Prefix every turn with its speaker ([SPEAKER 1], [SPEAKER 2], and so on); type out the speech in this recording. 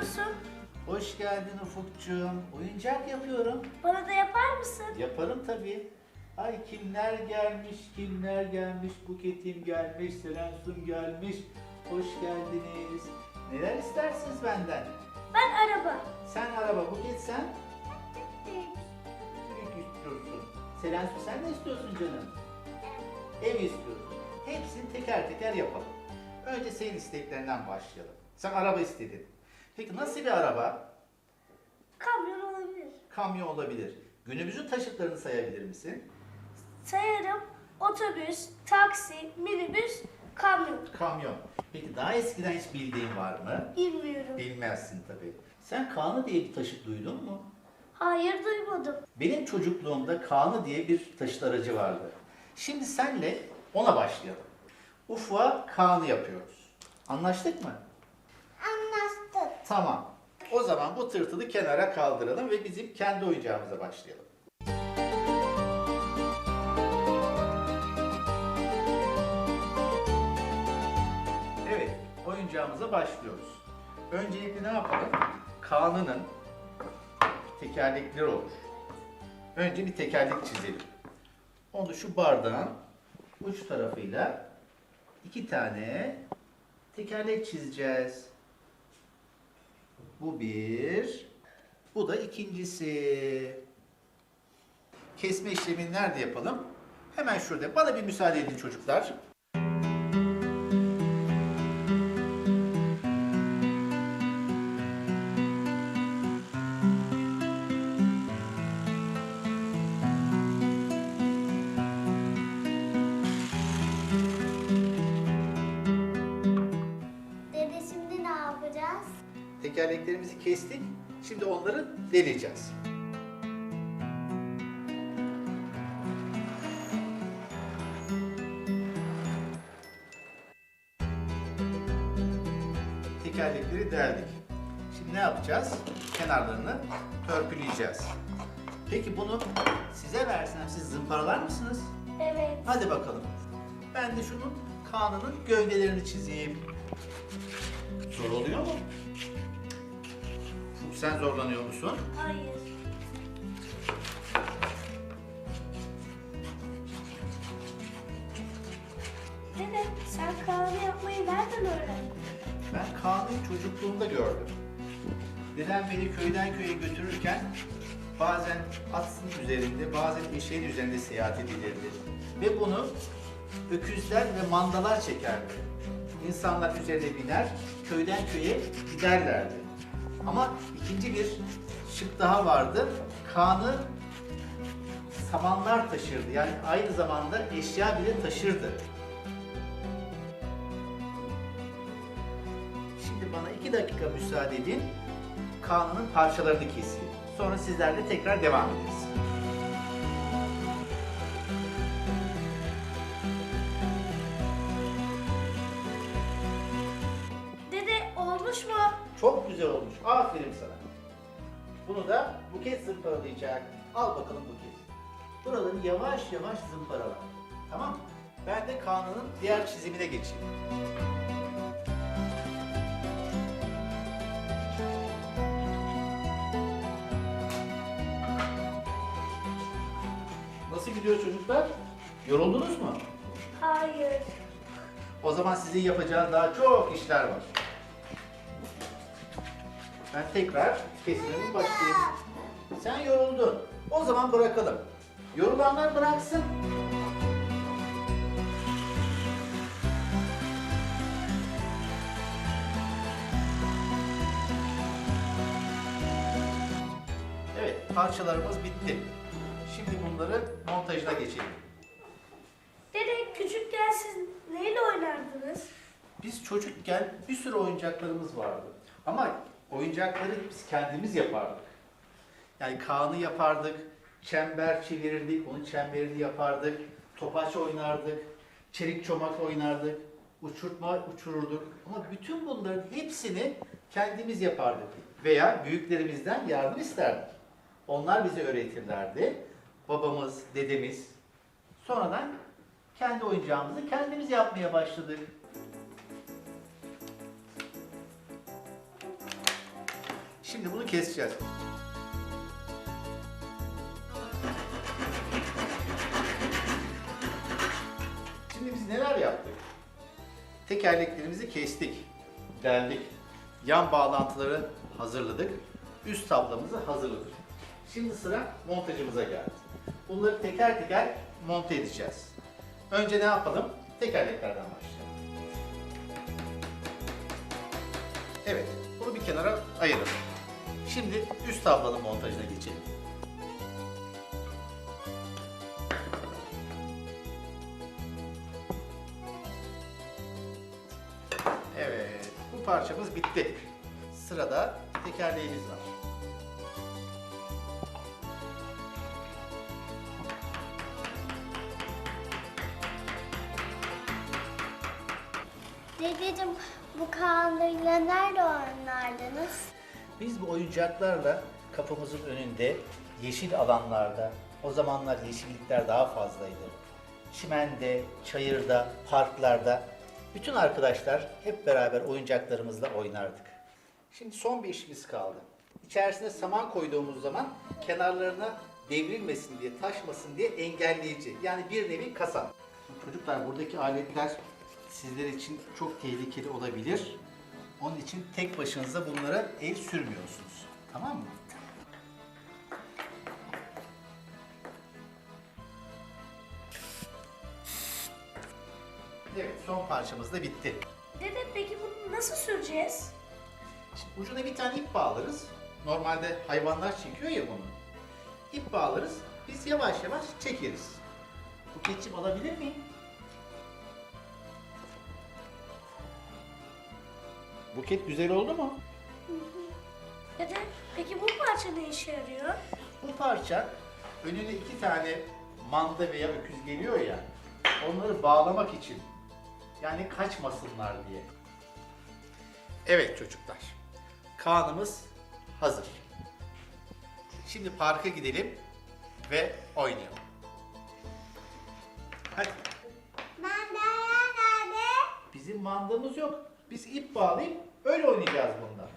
[SPEAKER 1] yapıyorsun?
[SPEAKER 2] Hoş geldin Ufukcuğum. Oyuncak yapıyorum.
[SPEAKER 1] Bana da yapar mısın?
[SPEAKER 2] Yaparım tabii. Ay kimler gelmiş, kimler gelmiş. Buketim gelmiş, Serensum gelmiş. Hoş geldiniz. Neler istersiniz benden?
[SPEAKER 1] Ben araba.
[SPEAKER 2] Sen araba, Buket sen? Büyük istiyorsun. Serensum sen ne istiyorsun canım? Ev istiyorsun. Hepsini teker teker yapalım. Önce senin isteklerinden başlayalım. Sen araba istedin. Peki nasıl bir araba?
[SPEAKER 1] Kamyon olabilir.
[SPEAKER 2] Kamyon olabilir. Günümüzün taşıtlarını sayabilir misin?
[SPEAKER 1] Sayarım. Otobüs, taksi, minibüs, kamyon.
[SPEAKER 2] Kamyon. Peki daha eskiden hiç bildiğin var mı?
[SPEAKER 1] Bilmiyorum.
[SPEAKER 2] Bilmezsin tabii. Sen Kaan'ı diye bir taşıt duydun mu?
[SPEAKER 1] Hayır duymadım.
[SPEAKER 2] Benim çocukluğumda Kaan'ı diye bir taşıt aracı vardı. Şimdi senle ona başlayalım. Ufuk'a Kaan'ı yapıyoruz. Anlaştık mı? Tamam. O zaman bu tırtılı kenara kaldıralım ve bizim kendi oyuncağımıza başlayalım. Evet, oyuncağımıza başlıyoruz. Öncelikle ne yapalım? Kaan'ının tekerlekleri olur. Önce bir tekerlek çizelim. Onu şu bardağın uç tarafıyla iki tane tekerlek çizeceğiz. Bu bir. Bu da ikincisi. Kesme işlemini nerede yapalım? Hemen şurada. Bana bir müsaade edin çocuklar. Tekerleklerimizi kestik. Şimdi onları deleceğiz. Tekerlekleri deldik. Şimdi ne yapacağız? Kenarlarını törpüleyeceğiz. Peki bunu size versem siz zımparalar mısınız?
[SPEAKER 1] Evet.
[SPEAKER 2] Hadi bakalım. Ben de şunun kanının gövdelerini çizeyim. Zor oluyor mu? Sen zorlanıyor musun?
[SPEAKER 1] Hayır. Dede sen kahve yapmayı nereden öğrendin?
[SPEAKER 2] Ben Kaan'ı çocukluğumda gördüm. Dedem beni köyden köye götürürken bazen atsın üzerinde, bazen eşeğin üzerinde seyahat edilirdi. Ve bunu öküzler ve mandalar çekerdi. İnsanlar üzerine biner, köyden köye giderlerdi. Ama ikinci bir şık daha vardı. Kaan'ı samanlar taşırdı. Yani aynı zamanda eşya bile taşırdı. Şimdi bana iki dakika müsaade edin. Kaan'ın parçalarını keseyim. Sonra sizlerle tekrar devam ederiz. Çok güzel olmuş. Aferin sana. Bunu da buket zımparalayacak. Al bakalım buket. Buraları yavaş yavaş zımparala. Tamam? Ben de Kaan'ın diğer çizimine geçeyim. Nasıl gidiyor çocuklar? Yoruldunuz mu?
[SPEAKER 1] Hayır.
[SPEAKER 2] O zaman sizin yapacağınız daha çok işler var. Ben tekrar kesimime başlayayım. Sen yoruldun. O zaman bırakalım. Yorulanlar bıraksın. Evet, parçalarımız bitti. Şimdi bunları montajına geçelim.
[SPEAKER 1] Dede küçükken siz neyle oynardınız?
[SPEAKER 2] Biz çocukken bir sürü oyuncaklarımız vardı. Ama oyuncakları biz kendimiz yapardık. Yani Kaan'ı yapardık, çember çevirirdik, onun çemberini yapardık, topaç oynardık, çelik çomak oynardık, uçurtma uçururduk. Ama bütün bunların hepsini kendimiz yapardık. Veya büyüklerimizden yardım isterdik. Onlar bize öğretirlerdi. Babamız, dedemiz. Sonradan kendi oyuncağımızı kendimiz yapmaya başladık. Şimdi bunu keseceğiz. Şimdi biz neler yaptık? Tekerleklerimizi kestik, deldik. Yan bağlantıları hazırladık. Üst tablamızı hazırladık. Şimdi sıra montajımıza geldi. Bunları teker teker monte edeceğiz. Önce ne yapalım? Tekerleklerden başlayalım. Evet, bunu bir kenara ayıralım. Şimdi üst tablanın montajına geçelim. Evet, bu parçamız bitti. Sırada tekerleğimiz var.
[SPEAKER 3] Dedeciğim bu Kaan'larıyla nerede oynardınız?
[SPEAKER 2] Biz bu oyuncaklarla kapımızın önünde, yeşil alanlarda, o zamanlar yeşillikler daha fazlaydı. Çimende, çayırda, parklarda bütün arkadaşlar hep beraber oyuncaklarımızla oynardık. Şimdi son bir işimiz kaldı. İçerisine saman koyduğumuz zaman kenarlarına devrilmesin diye, taşmasın diye engelleyici. Yani bir nevi kasa. Çocuklar buradaki aletler sizler için çok tehlikeli olabilir. Onun için tek başınıza bunlara el sürmüyorsunuz. Tamam mı? Evet, son parçamız da bitti.
[SPEAKER 1] Dede peki bunu nasıl süreceğiz?
[SPEAKER 2] Şimdi ucuna bir tane ip bağlarız. Normalde hayvanlar çekiyor ya bunu. İp bağlarız. Biz yavaş yavaş çekeriz. Buketçim alabilir miyim? Buket güzel oldu mu?
[SPEAKER 1] Dede peki bu parça ne işe yarıyor?
[SPEAKER 2] Bu parça önüne iki tane manda veya öküz geliyor ya, onları bağlamak için. Yani kaçmasınlar diye. Evet çocuklar, Kaan'ımız hazır. Şimdi parka gidelim ve oynayalım. Hadi.
[SPEAKER 3] Mandalya nerede?
[SPEAKER 2] Bizim mandamız yok. Biz ip bağlayıp öyle oynayacağız bundan.